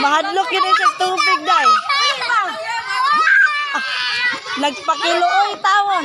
Mahadlok yun siya tubig day. Nagpakiluoy tawon.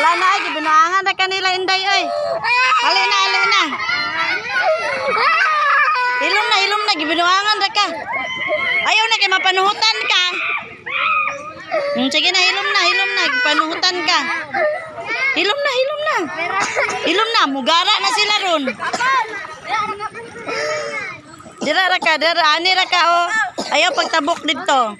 Wala na ay gibinuangan na kanila inday oy. Ali na ali na. Ilom na ilom na gibinuangan ra ka. Ayaw na kay mapanuhutan ka. Hmm, sige na hilom na hilom na panuhutan ka. Hilom na hilom na. Hilom na mugara na sila ron. Dira ra dira ani ra ka oh. Ayaw pagtabok dito.